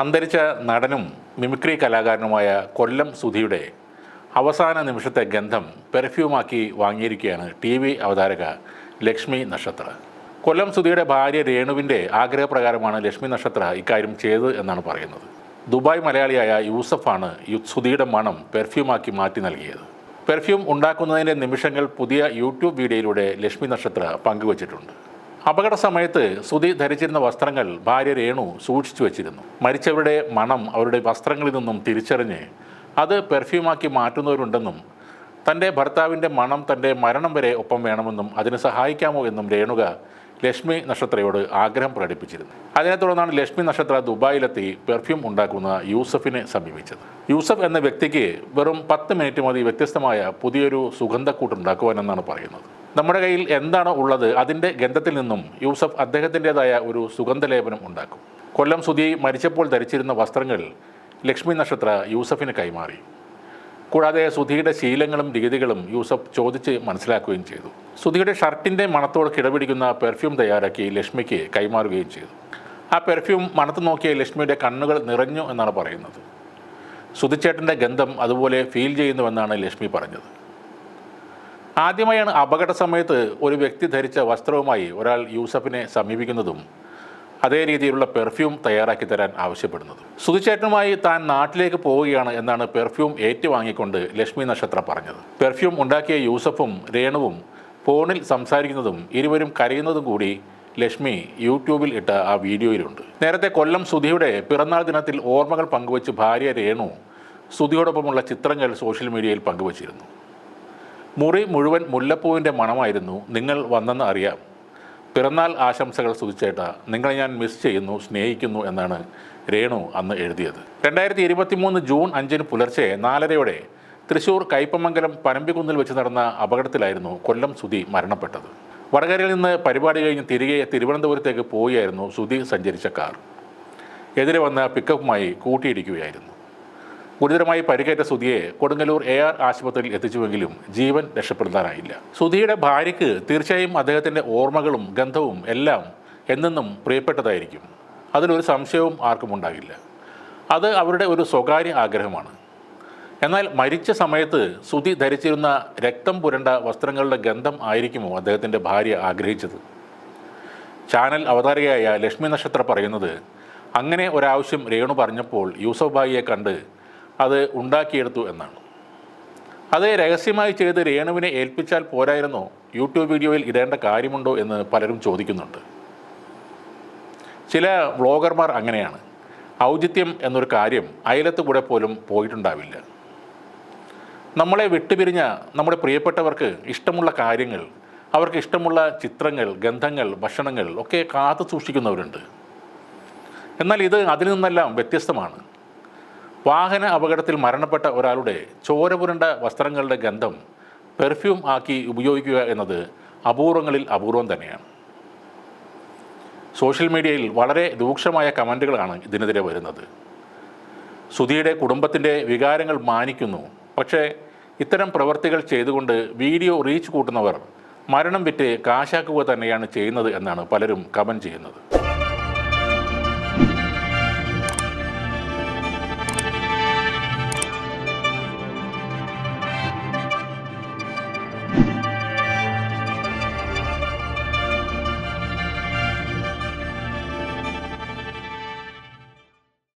അന്തരിച്ച നടനും മിമിക്രി കലാകാരനുമായ കൊല്ലം സുധിയുടെ അവസാന നിമിഷത്തെ ഗന്ധം പെർഫ്യൂമാക്കി വാങ്ങിയിരിക്കുകയാണ് ടി വി അവതാരക ലക്ഷ്മി നക്ഷത്ര. കൊല്ലം സുധിയുടെ ഭാര്യ രേണുവിന്റെ ആഗ്രഹപ്രകാരമാണ് ലക്ഷ്മി നക്ഷത്ര ഇക്കാര്യം ചെയ്തത് എന്നാണ് പറയുന്നത്. ദുബായ് മലയാളിയായ യൂസഫാണ് സുധിയുടെ മണം പെർഫ്യൂമാക്കി മാറ്റി നൽകിയത്. പെർഫ്യൂം ഉണ്ടാക്കുന്നതിന്റെ നിമിഷങ്ങൾ പുതിയ യൂട്യൂബ് വീഡിയോയിലൂടെ ലക്ഷ്മി നക്ഷത്ര പങ്കുവച്ചിട്ടുണ്ട്. അപകട സമയത്ത് സുധി ധരിച്ചിരുന്ന വസ്ത്രങ്ങൾ ഭാര്യ രേണു സൂക്ഷിച്ചു വച്ചിരുന്നു. മരിച്ചവരുടെ മണം അവരുടെ വസ്ത്രങ്ങളിൽ നിന്നും തിരിച്ചറിഞ്ഞ് അത് പെർഫ്യൂമാക്കി മാറ്റുന്നവരുണ്ടെന്നും തന്റെ ഭർത്താവിന്റെ മണം തന്റെ മരണം വരെ ഒപ്പം വേണമെന്നും അതിന് സഹായിക്കാമോ എന്നും രേണുക ലക്ഷ്മി നക്ഷത്രയോട് ആഗ്രഹം പ്രകടിപ്പിച്ചിരുന്നു. അതിനെ തുടർന്നാണ് ലക്ഷ്മി നക്ഷത്ര ദുബായിലെത്തി പെർഫ്യൂം ഉണ്ടാക്കുന്ന യൂസഫിനെ സമീപിച്ചത്. യൂസഫ് എന്ന വ്യക്തിക്ക് വെറും പത്ത് മിനിറ്റ് മതി വ്യത്യസ്തമായ പുതിയൊരു സുഗന്ധക്കൂട്ടുണ്ടാക്കുവാനെന്നാണ് പറയുന്നത്. നമ്മുടെ കയ്യിൽ എന്താണോ ഉള്ളത് അതിന്റെ ഗന്ധത്തിൽ നിന്നും യൂസഫ് അദ്ദേഹത്തിന്റെതായ ഒരു സുഗന്ധലേപനം ഉണ്ടാക്കും. കൊല്ലം സുധി മരിച്ചപ്പോൾ ധരിച്ചിരുന്ന വസ്ത്രങ്ങൾ ലക്ഷ്മി നക്ഷത്ര യൂസഫിന് കൈമാറി. കൂടാതെ സുധിയുടെ ശീലങ്ങളും രീതികളും യൂസഫ് ചോദിച്ച് മനസ്സിലാക്കുകയും ചെയ്തു. സുധിയുടെ ഷർട്ടിന്റെ മണത്തോട് കിടപിടിക്കുന്ന പെർഫ്യൂം തയ്യാറാക്കി ലക്ഷ്മിക്ക് കൈമാറുകയും ചെയ്തു. ആ പെർഫ്യൂം മണത്ത് നോക്കിയ ലക്ഷ്മിയുടെ കണ്ണുകൾ നിറഞ്ഞു എന്നാണ് പറയുന്നത്. സുധിച്ചേട്ടന്റെ ഗന്ധം അതുപോലെ ഫീൽ ചെയ്യുന്നുവെന്നാണ് ലക്ഷ്മി പറഞ്ഞത്. ആദ്യമായാണ് അപകട സമയത്ത് ഒരു വ്യക്തി ധരിച്ച വസ്ത്രവുമായി ഒരാൾ യൂസഫിനെ സമീപിക്കുന്നതും അതേ രീതിയിലുള്ള പെർഫ്യൂം തയ്യാറാക്കി തരാൻ ആവശ്യപ്പെടുന്നത്. സുധിച്ചേട്ടനുമായി താൻ നാട്ടിലേക്ക് പോവുകയാണ് എന്നാണ് പെർഫ്യൂം ഏറ്റുവാങ്ങിക്കൊണ്ട് ലക്ഷ്മി നക്ഷത്ര പറഞ്ഞത്. പെർഫ്യൂം ഉണ്ടാക്കിയ യൂസഫും രേണുവും ഫോണിൽ സംസാരിക്കുന്നതും ഇരുവരും കരയുന്നതും കൂടി ലക്ഷ്മി യൂട്യൂബിൽ ഇട്ട ആ വീഡിയോയിലുണ്ട്. നേരത്തെ കൊല്ലം സുധിയുടെ പിറന്നാൾ ദിനത്തിൽ ഓർമ്മകൾ പങ്കുവച്ച് ഭാര്യ രേണു സുധിയോടൊപ്പമുള്ള ചിത്രങ്ങൾ സോഷ്യൽ മീഡിയയിൽ പങ്കുവച്ചിരുന്നു. മുറി മുഴുവൻ മുല്ലപ്പൂവിന്റെ മണമായിരുന്നു നിങ്ങൾ വന്നെന്ന് അറിയാം. പിറന്നാൾ ആശംസകൾ സുതിച്ചേട്ട നിങ്ങളെ ഞാൻ മിസ് ചെയ്യുന്നു സ്നേഹിക്കുന്നു എന്നാണ് രേണു അന്ന് എഴുതിയത്. രണ്ടായിരത്തി ഇരുപത്തി മൂന്ന് ജൂൺ അഞ്ചിന് പുലർച്ചെ നാലരയോടെ തൃശൂർ കയ്പമംഗലം പനമ്പിക്കുന്നിൽ വെച്ച് നടന്ന അപകടത്തിലായിരുന്നു കൊല്ലം സുധി മരണപ്പെട്ടത്. വടകരയിൽ നിന്ന് പരിപാടി കഴിഞ്ഞ് തിരികെ തിരുവനന്തപുരത്തേക്ക് പോവുകയായിരുന്നു സുധി സഞ്ചരിച്ച കാർ. എതിരെ വന്ന പിക്കപ്പുമായി കൂട്ടിയിടിക്കുകയായിരുന്നു. ഗുരുതരമായി പരിക്കേറ്റ സുധിയെ കൊടുങ്ങല്ലൂർ എ ആർ ആശുപത്രിയിൽ എത്തിച്ചുവെങ്കിലും ജീവൻ രക്ഷപ്പെടുത്താനായില്ല. സുധിയുടെ ഭാര്യയ്ക്ക് തീർച്ചയായും അദ്ദേഹത്തിന്റെ ഓർമ്മകളും ഗന്ധവും എല്ലാം എന്നെന്നും പ്രിയപ്പെട്ടതായിരിക്കും. അതിലൊരു സംശയവും ആർക്കും ഉണ്ടാകില്ല. അത് അവരുടെ ഒരു സ്വകാര്യ ആഗ്രഹമാണ്. എന്നാൽ മരിച്ച സമയത്ത് സുധി ധരിച്ചിരുന്ന രക്തം പുരണ്ട വസ്ത്രങ്ങളുടെ ഗന്ധം ആയിരിക്കുമോ അദ്ദേഹത്തിന്റെ ഭാര്യ ആഗ്രഹിച്ചത്? ചാനൽ അവതാരകയായ ലക്ഷ്മി നക്ഷത്ര പറയുന്നത് അങ്ങനെ ഒരാവശ്യം രേണു പറഞ്ഞപ്പോൾ യൂസഫ് ഭായിയെ കണ്ട് അത് ഉണ്ടാക്കിയെടുത്തു എന്നാണ്. അത് രഹസ്യമായി ചെയ്ത് രേണുവിനെ ഏൽപ്പിച്ചാൽ പോരായിരുന്നോ? യൂട്യൂബ് വീഡിയോയിൽ ഇടേണ്ട കാര്യമുണ്ടോ എന്ന് പലരും ചോദിക്കുന്നുണ്ട്. ചില വ്ളോഗർമാർ അങ്ങനെയാണ്. ഔചിത്യം എന്നൊരു കാര്യം അയലത്ത് കൂടെ പോലും പോയിട്ടുണ്ടാവില്ല. നമ്മളെ വിട്ടുപിരിഞ്ഞ നമ്മുടെ പ്രിയപ്പെട്ടവർക്ക് ഇഷ്ടമുള്ള കാര്യങ്ങൾ അവർക്ക് ഇഷ്ടമുള്ള ചിത്രങ്ങൾ ഗന്ധങ്ങൾ ഭക്ഷണങ്ങൾ ഒക്കെ കാത്തു സൂക്ഷിക്കുന്നവരുണ്ട്. എന്നാൽ ഇത് അതിൽ നിന്നെല്ലാം വ്യത്യസ്തമാണ്. വാഹന അപകടത്തിൽ മരണപ്പെട്ട ഒരാളുടെ ചോരപുരണ്ട വസ്ത്രങ്ങളുടെ ഗന്ധം പെർഫ്യൂം ആക്കി ഉപയോഗിക്കുക എന്നത് അപൂർവങ്ങളിൽ അപൂർവം തന്നെയാണ്. സോഷ്യൽ മീഡിയയിൽ വളരെ രൂക്ഷമായ കമന്റുകളാണ് ഇതിനെതിരെ വരുന്നത്. സുധിയുടെ കുടുംബത്തിന്റെ വികാരങ്ങൾ മാനിക്കുന്നു. പക്ഷേ ഇത്തരം പ്രവൃത്തികൾ ചെയ്തുകൊണ്ട് വീഡിയോ റീച്ച് കൂട്ടുന്നവർ മരണം വിറ്റ് കാശാക്കുക തന്നെയാണ് ചെയ്യുന്നത് എന്നാണ് പലരും കമന്റ് ചെയ്യുന്നത്.